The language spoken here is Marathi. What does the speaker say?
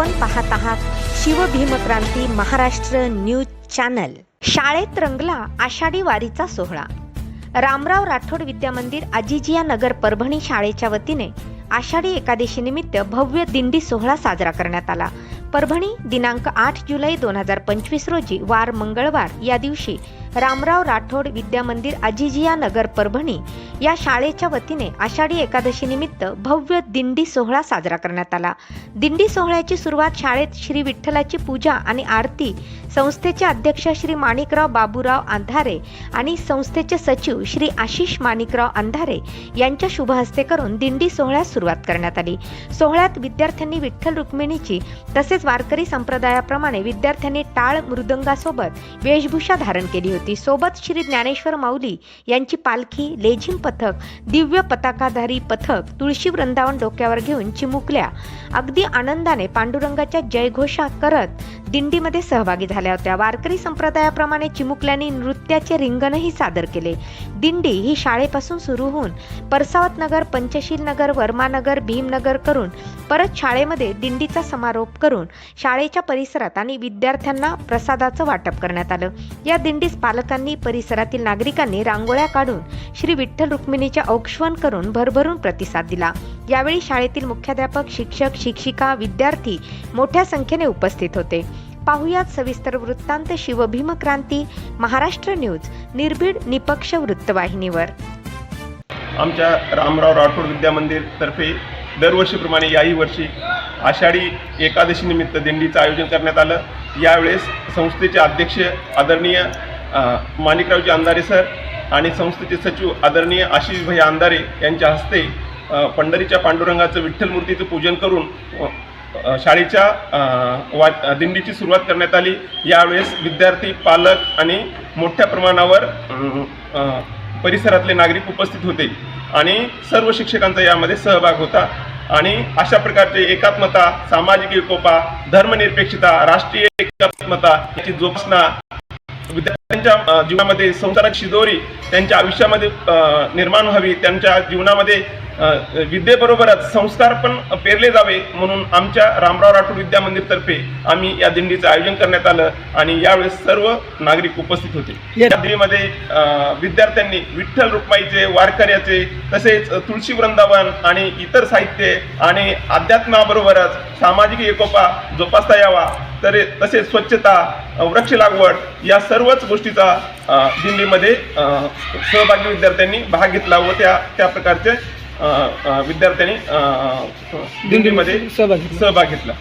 आपण पाहत आहात शिवभीमक्रांती महाराष्ट्र न्यूज चॅनल. शाळेत रंगला आषाढी वारीचा सोहळा. रामराव राठोड विद्यामंदिर अजिजिया नगर परभणी शाळेच्या वतीने आषाढी एकादशी निमित्त भव्य दिंडी सोहळा साजरा करण्यात आला. परभणी दिनांक आठ जुलै दोन हजार पंचवीस रोजी वार मंगळवार या दिवशी रामराव राठोड विद्यामंदिर आजिजिया नगर परभणी या शाळेच्या वतीने आषाढी एकादशी निमित्त भव्य दिंडी सोहळा साजरा करण्यात आला. दिंडी सोहळ्याची सुरुवात शाळेत श्री विठ्ठलाची पूजा आणि आरती संस्थेचे अध्यक्ष श्री माणिकराव बाबूराव अंधारे आणि संस्थेचे सचिव श्री आशिष माणिकराव अंधारे यांच्या शुभ हस्ते करून दिंडी सोहळ्यास सुरुवात करण्यात आली. सोहळ्यात विद्यार्थ्यांनी विठ्ठल रुक्मिणीची तसेच वारकरी संप्रदायाप्रमाणे विद्यार्थ्यांनी टाळ मृदंगासोबत वेशभूषा धारण केली होती. सोबत श्री ज्ञानेश्वर माऊली यांची पालखी लेझिम पथक दिव्य पताकाधारी पथक तुळशी वृंदावन डोक्यावर घेऊन चिमुकल्या. अगदी आनंदाने पांडुरंगाच्या जयघोषा करत दिंडीमध्ये सहभागी झाल्या होत्या. वारकरी संप्रदायाप्रमाणे चिमुकल्यांनी नृत्याचे रिंगणही सादर केले. दिंडी ही शाळेपासून सुरू होऊन परसावत नगर पंचशील नगर वर्मानगर भीमनगर करून परत शाळेमध्ये दिंडीचा समारोप करून शाळेच्या परिसरात आणि विद्यार्थ्यांना प्रसादाचं वाटप करण्यात आलं. या दिंडीस पालकांनी परिसरातील नागरिकांनी रांगोळ्या काढून श्री विठ्ठल रुक्मिणीच्या औक्षवण करून भरभरून प्रतिसाद दिला. यावेळी शाळेतील मुख्याध्यापक शिक्षक शिक्षिका विद्यार्थी मोठ्या संख्येने उपस्थित होते. पाहुयात सविस्तर वृत्तांत शिवभीमक्रांती महाराष्ट्र न्यूज निर्भीड निपक्ष वृत्तवाहिनीवर. आमच्या रामराव राठोड विद्या मंदिर तर्फे दरवर्षीप्रमाणे याही वर्षी आषाढी एकादशी निमित्त दिंडीचं आयोजन करण्यात आलं. यावेळेस संस्थेचे अध्यक्ष आदरणीय माणिकरावजी अंधारे सर आणि संस्थेचे सचिव आदरणीय आशिष भाई अंधारे यांच्या हस्ते पंढरीच्या पांडुरंगाचं विठ्ठल मूर्तीचं पूजन करून शाळेच्या वा दिंडीची सुरुवात करण्यात आली. यावेळेस विद्यार्थी पालक आणि मोठ्या प्रमाणावर परिसरातले नागरिक उपस्थित होते आणि सर्व शिक्षकांचा यामध्ये सहभाग होता. आणि अशा प्रकारचे एकात्मता सामाजिक एकोपा धर्मनिरपेक्षता राष्ट्रीय एकात्मता याची जोपासना विद्यार्थ्यांच्या जीवनामध्ये संसाराची शिदोरी त्यांच्या आयुष्यामध्ये निर्माण व्हावी त्यांच्या जीवनामध्ये विद्येबरोबरच संस्कार पण पेरले जावे म्हणून आमच्या रामराव राठोड विद्या मंदिर तर्फे आम्ही या दिंडीचं आयोजन करण्यात आलं आणि यावेळेस सर्व नागरिक उपस्थित होते. या दिंडीमध्ये विद्यार्थ्यांनी विठ्ठल रुक्माईचे वारकऱ्याचे तसेच तुळशी वृंदावन आणि इतर साहित्य आणि अध्यात्माबरोबरच सामाजिक एकोपा जोपासता यावा तर तसेच स्वच्छता वृक्ष लागवड या सर्वच गोष्टीचा दिंडीमध्ये सहभागी विद्यार्थ्यांनी भाग घेतला व त्या त्या प्रकारचे विद्यार्थ्यांनी दिंडीमध्ये. सहभाग घेतला